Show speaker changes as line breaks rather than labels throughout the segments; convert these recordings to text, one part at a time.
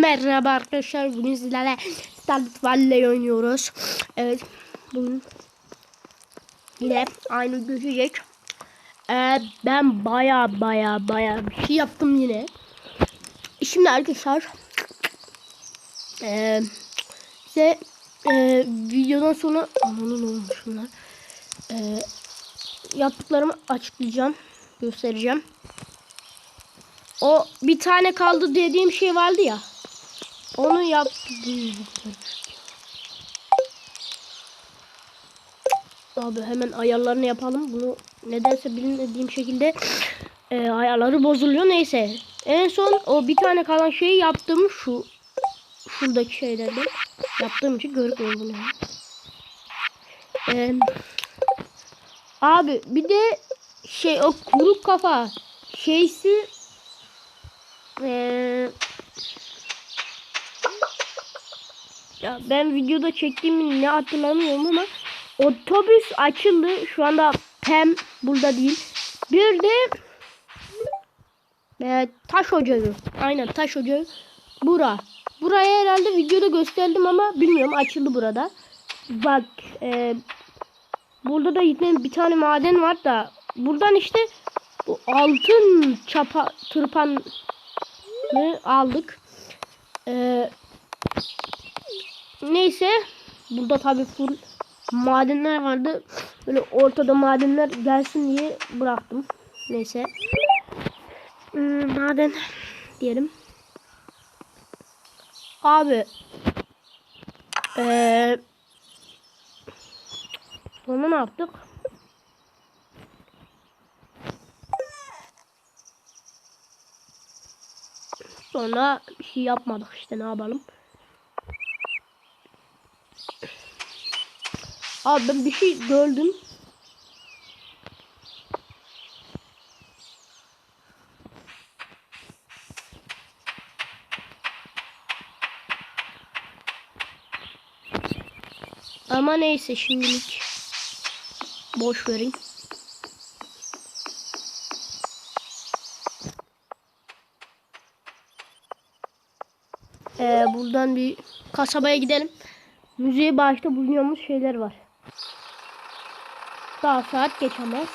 Merhaba arkadaşlar bugün sizlerle Stardew Valley oynuyoruz. Evet bugün yine aynı gözecek. Ee, ben baya baya baya bir şey yaptım yine. Şimdi arkadaşlar ee, size ee, videodan sonra amanın olmuş bunlar. Ee, yaptıklarımı açıklayacağım, göstereceğim. O bir tane kaldı dediğim şey vardı ya. Onu yaptım. Abi hemen ayarlarını yapalım. Bunu nedense bilmediğim şekilde e, ayarları bozuluyor. Neyse. En son o bir tane kalan şeyi yaptım. Şu şuradaki şeylerden. Yaptığım için görükmüyor bunu. E, abi bir de şey o kuru kafa şeysi ee, ya ben videoda çektiğimi ne hatırlamıyorum ama otobüs açıldı. Şu anda Pem burada değil. Bir de e, taş ocağı. Aynen taş ocağı. Bura. Buraya herhalde videoda gösterdim ama bilmiyorum açıldı burada. Bak e, burada da yine bir tane maden var da buradan işte bu altın çapa tırpan aldık. Ee, neyse. Burada tabi full madenler vardı. Böyle ortada madenler gelsin diye bıraktım. Neyse. Hmm, maden diyelim. Abi. Ee, sonra ne yaptık? Sonra bir şey yapmadık işte ne yapalım. Abi ben bir şey gördüm. Ama neyse şimdilik boş verin. Ee, buradan bir kasabaya gidelim. Müzeye başta bulunuyormuş şeyler var. Daha saat geçemez.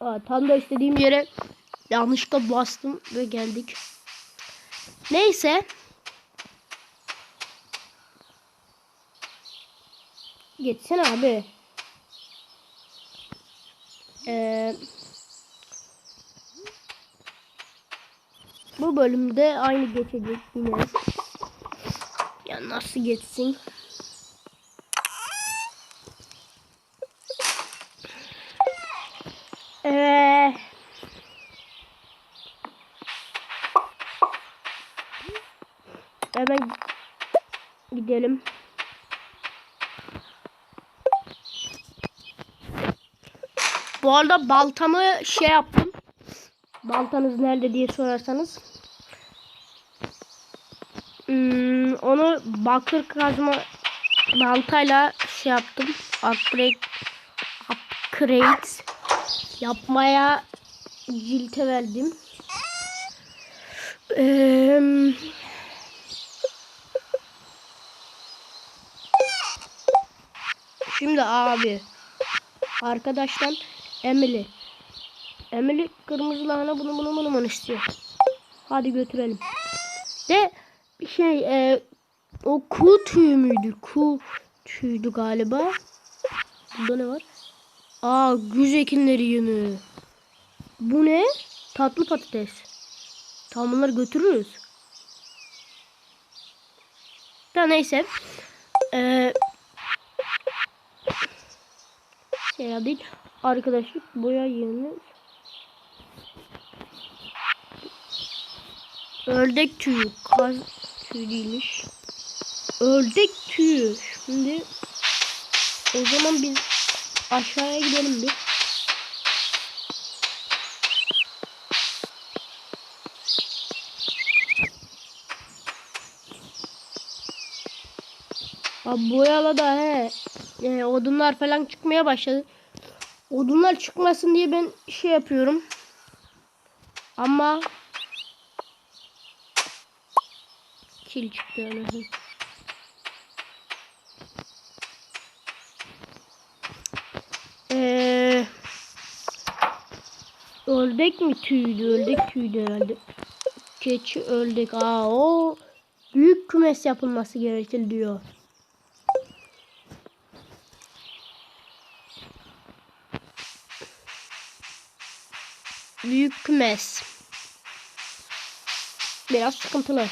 Aa, tam da istediğim yere yanlışlıkla bastım ve geldik. Neyse. Geçsene abi. Eee Bu bölümde aynı geçecek yine. Ya nasıl geçsin? Ee, hemen gidelim. Bu arada baltamı şey yaptım. Baltanız nerede diye sorarsanız. Hmm, onu bakır kazma baltayla şey yaptım. Upgrade, upgrade yapmaya cilte verdim. Ee, şimdi abi arkadaşlar Emily Emily kırmızı lahana bunu bunu bunu istiyor. Hadi götürelim. De şey e, o kuğu tüyü müydü? Kuğu tüydü galiba. Burada ne var? Aa güz ekinleri yünü. Bu ne? Tatlı patates. Tamam bunları götürürüz. Da neyse. Ee, şey değil. Arkadaşlık boya yığını Ördek tüyü. Kaz tüyü değilmiş. Ördek tüyü. Şimdi o zaman biz aşağıya gidelim bir. Abi boyalı da he. E, odunlar falan çıkmaya başladı. Odunlar çıkmasın diye ben şey yapıyorum. Ama çil çıktı anasını. Eee ördek mi tüydü? Ördek tüydü herhalde. Keçi ördek. Aa o büyük kümes yapılması gerekir diyor. Büyük kümes. Biraz sıkıntılı.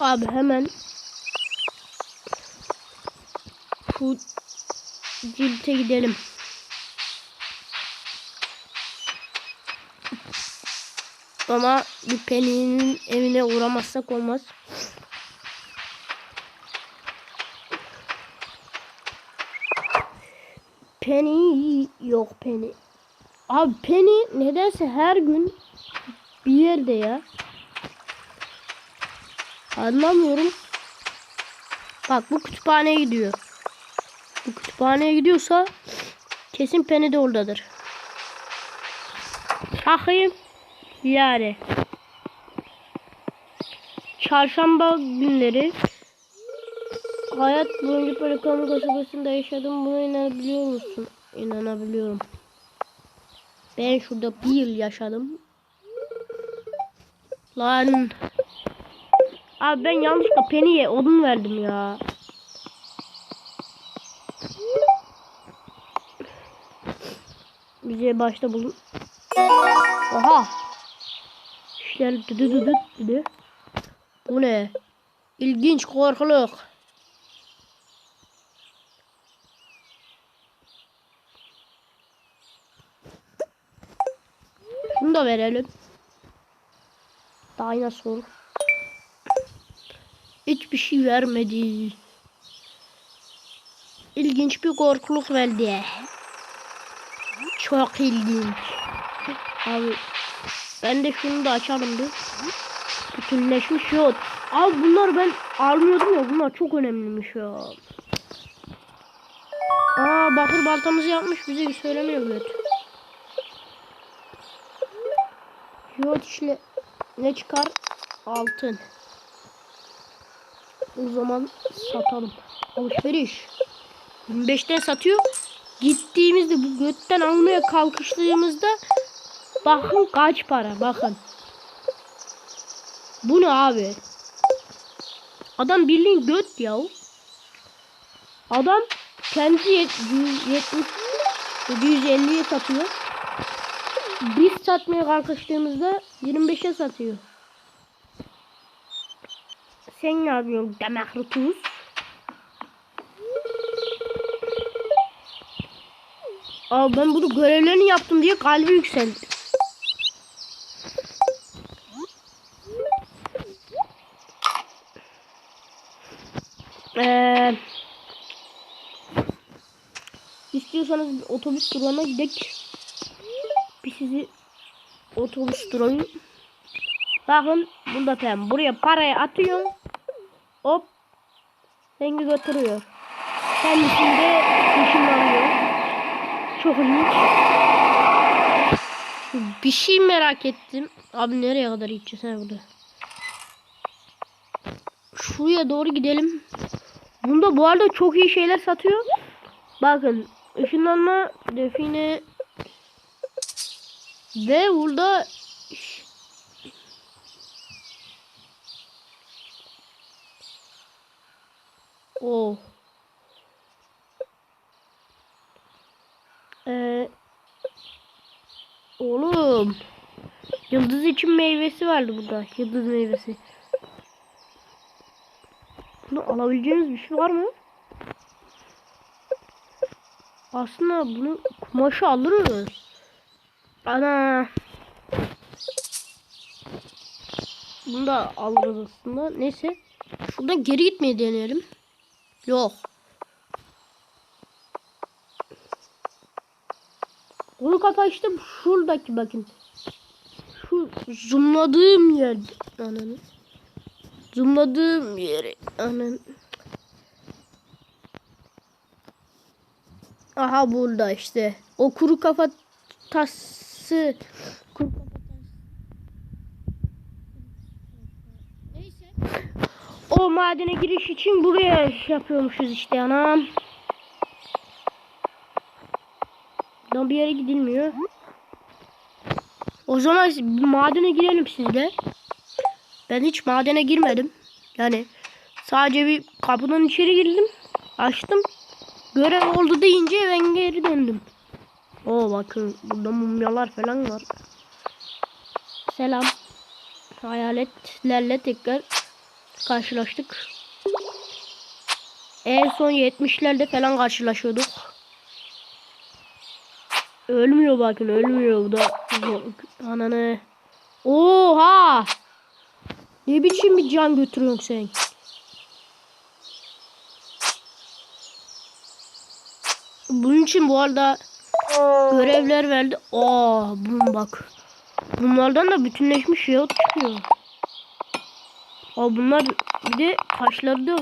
Abi hemen şu cilte gidelim. Ama bir Penny'nin evine uğramazsak olmaz. Penny yok Penny. Abi Penny nedense her gün bir yerde ya. Anlamıyorum. Bak bu kütüphaneye gidiyor. Bu kütüphaneye gidiyorsa kesin Penny de oradadır. Bakayım. Yani. Çarşamba günleri hayat boyunca Pelikanlı kasabasında yaşadım. Buna inanabiliyor musun? İnanabiliyorum. Ben şurada bir yıl yaşadım. Lan. Abi ben yanlışlıkla Penny'e odun verdim ya. Bize başta bulun. Oha. İşler düdü düdü düdü. Bu ne? İlginç korkuluk. Şunu da verelim. Dinosaur. Hiçbir şey vermedi. İlginç bir korkuluk verdi. Çok ilginç. Abi ben de şunu da açalım bir. Bütünleşmiş yok. Abi bunlar ben almıyordum ya bunlar çok önemliymiş ya. Aa bakır baltamızı yapmış bize bir söylemiyor göt. Yok işte ne çıkar? Altın. O zaman satalım. Alışveriş. 25'ten satıyor. Gittiğimizde bu götten almaya kalkıştığımızda bakın kaç para bakın. Bu ne abi? Adam bildiğin göt ya. Adam kendi 170 150'ye satıyor. Biz satmaya kalkıştığımızda 25'e satıyor. Sen ne yapıyorsun demek tuz? Aa ben bunu görevlerini yaptım diye kalbi yükseldi. Ee, istiyorsanız otobüs durağına gidelim. Bir sizi otobüs durağına Bakın bunda pem. Buraya parayı atıyor. Hop. Rengi götürüyor. Kendisinde ışınlanıyor. Çok ilginç. Bir şey merak ettim. Abi nereye kadar gideceğiz ha burada? Şuraya doğru gidelim. Bunda bu arada çok iyi şeyler satıyor. Bakın ışınlanma define ve burada Oh. Ee, oğlum. Yıldız için meyvesi vardı burada. Yıldız meyvesi. Bunu alabileceğiniz bir şey var mı? Aslında bunu kumaşı alırız. Ana. Bunu da alırız aslında. Neyse. Şuradan geri gitmeyi deneyelim. Yok. Onu kapa işte şuradaki bakın. Şu zoomladığım yer. Ananı. Zoomladığım yeri. Ananı. Aha burada işte. O kuru kafa tası. Kuru kafa o madene giriş için buraya şey yapıyormuşuz işte anam. Buradan bir yere gidilmiyor. O zaman madene girelim sizde. Ben hiç madene girmedim. Yani sadece bir kapıdan içeri girdim. Açtım. Görev oldu deyince ben geri döndüm. Oo bakın burada mumyalar falan var. Selam. Hayaletlerle tekrar karşılaştık. En son 70'lerde falan karşılaşıyorduk. Ölmüyor bakın ölmüyor bu da. Ananı. Oha! Ne biçim bir can götürüyorsun sen? Bunun için bu arada görevler verdi. Aa, bunun bak. Bunlardan da bütünleşmiş yahut çıkıyor. Aa, bunlar bir de taşları da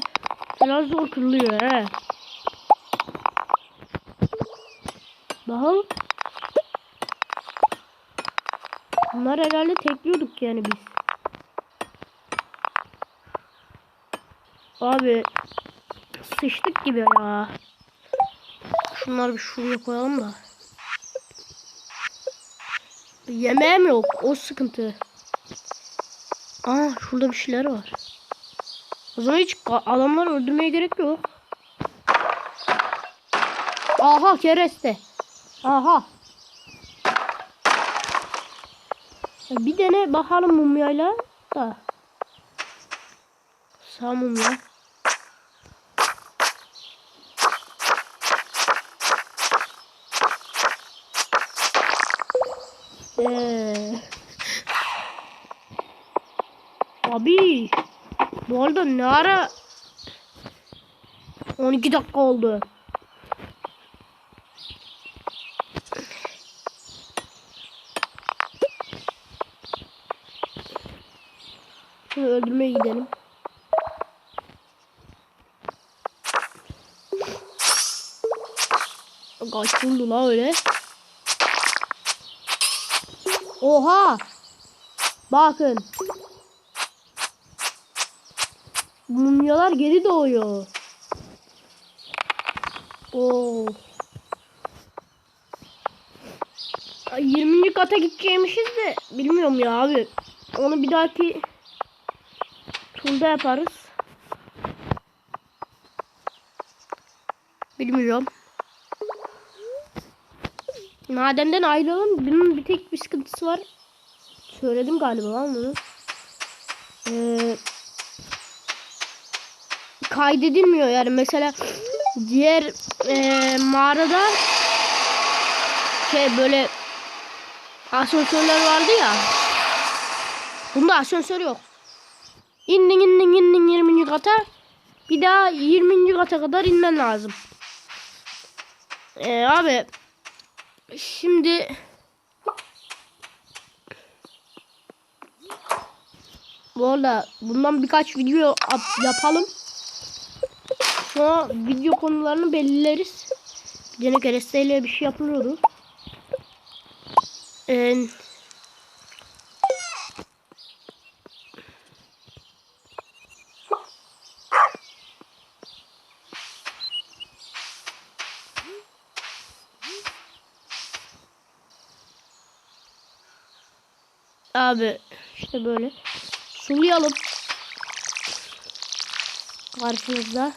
biraz zor kırılıyor he. Bakalım. Bunlar herhalde tekliyorduk yani biz. Abi sıçtık gibi ya. Şunları bir şuraya koyalım da. Yemeğim yok. O sıkıntı. Aa şurada bir şeyler var. O zaman hiç adamları öldürmeye gerek yok. Aha kereste. Aha. Bir dene bakalım mumyayla da. Sağ mumya. Ee, abi bu arada ne ara 12 dakika oldu. Şimdi öldürmeye gidelim. Kaç buldu la öyle? Oha! Bakın. Mumyalar geri doğuyor. Oo. Ay, 20. kata gideceğimişiz de bilmiyorum ya abi. Onu bir dahaki turda yaparız. Bilmiyorum. Madenden ayrılalım. Bunun bir tek bir sıkıntısı var. Söyledim galiba lan bunu. Ee, kaydedilmiyor yani mesela diğer e, mağarada şey böyle asansörler vardı ya. Bunda asansör yok. İndin indin indin 20. kata. Bir daha 20. kata kadar inmen lazım. Ee, abi Şimdi bu arada bundan birkaç video yapalım. Sonra video konularını belirleriz. Bir tane keresteyle bir şey yapılıyordu. Ee, Abi işte böyle sulayalım. Karşınızda.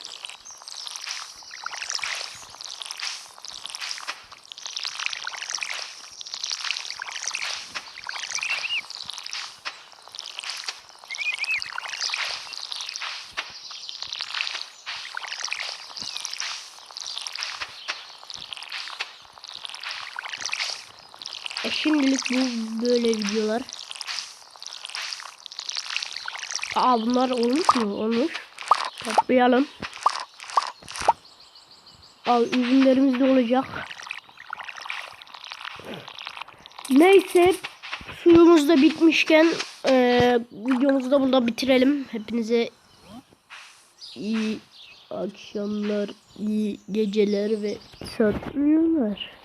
E şimdilik bu böyle videolar. Aa bunlar olmuş mu? Olmuş. Toplayalım. Al üzümlerimiz de olacak. Neyse suyumuz da bitmişken e, videomuzu da burada bitirelim. Hepinize iyi akşamlar, iyi geceler ve saat rüyalar.